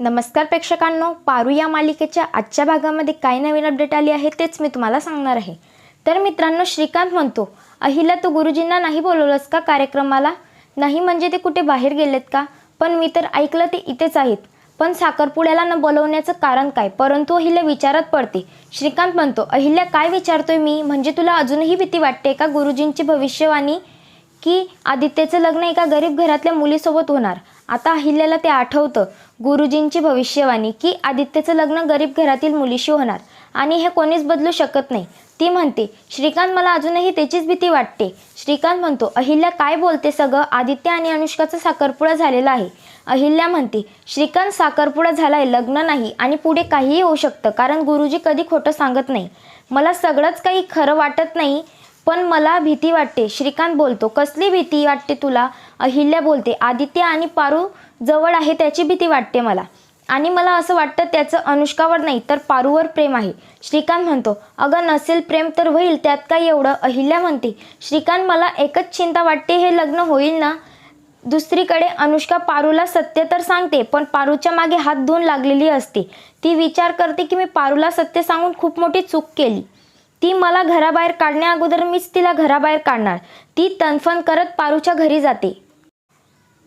नमस्कार प्रेक्षकांनो पारू या मालिकेच्या आजच्या भागामध्ये काय नवीन अपडेट आली आहे तेच मी तुम्हाला सांगणार आहे. तर मित्रांनो श्रीकांत म्हणतो अहिला तू गुरुजींना नाही बोलवलंस का कार्यक्रमाला? नाही म्हणजे ते कुठे बाहेर गेलेत का? पण मी तर ऐकलं ते इथेच आहेत. पण साखरपुड्याला न बोलवण्याचं कारण काय? परंतु अहिल्या विचारात पडते. श्रीकांत म्हणतो अहिल्या काय विचारतोय मी? म्हणजे तुला अजूनही भीती वाटते का गुरुजींची भविष्यवाणी? की आदित्यचं लग्न एका गरीब घरातल्या मुलीसोबत होणार? आता अहिल्याला ते आठवतं गुरुजींची भविष्यवाणी की आदित्यचं लग्न गरीब घरातील मुलीशी होणार आणि हे कोणीच बदलू शकत नाही. ती म्हणते श्रीकांत मला अजूनही त्याचीच भीती वाटते. श्रीकांत म्हणतो अहिल्या काय बोलते सगळं? आदित्य आणि अनुष्काचं साखरपुडा झालेला आहे. अहिल्या म्हणते श्रीकांत साखरपुडा झाला आहे लग्न नाही आणि पुढे काहीही होऊ शकतं कारण गुरुजी कधी खोटं सांगत नाही. मला सगळंच काही खरं वाटत नाही पण मला भीती वाटते. श्रीकांत बोलतो कसली भीती वाटते तुला? अहिल्या बोलते आदित्य आणि पारू जवळ आहे त्याची भीती वाटते मला. आणि मला असं वाटतं त्याचं अनुष्कावर नाही तर पारूवर प्रेम आहे. श्रीकांत म्हणतो अगं नसेल प्रेम तर होईल त्यात काय एवढं? अहिल्या म्हणते श्रीकांत मला एकच चिंता वाटते हे लग्न होईल ना? दुसरीकडे अनुष्का पारूला सत्य तर सांगते पण पारूच्या मागे हात धुवून लागलेली असते. ती विचार करते की मी पारूला सत्य सांगून खूप मोठी चूक केली. ती मला घराबाहेर काढण्या अगोदर मीच तिला घराबाहेर काढणार. ती तनफन करत पारूच्या घरी जाते.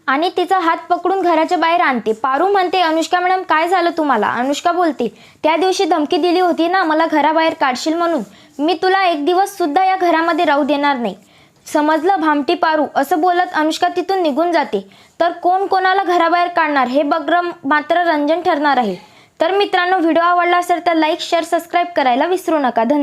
आणि तिचा हात पकडून घराच्या बाहेर आणते. पारू म्हणते अनुष्का मॅडम काय झालं तुम्हाला? अनुष्का बोलते त्या दिवशी धमकी दिली होती ना मला घराबाहेर काढशील म्हणून. मी तुला एक दिवस सुद्धा या घरामध्ये राहू देणार नाही. समजलं भामटी पारू. असं बोलत अनुष्का तिथून निघून जाते. तर कोण कोणाला घराबाहेर काढणार? हे बग्रम मात्र रंजन ठरणार आहे. तर मित्रांनो व्हिडिओ आवडला असेल तर लाईक शेअर सबस्क्राईब करायला विसरू नका. धन्यवाद.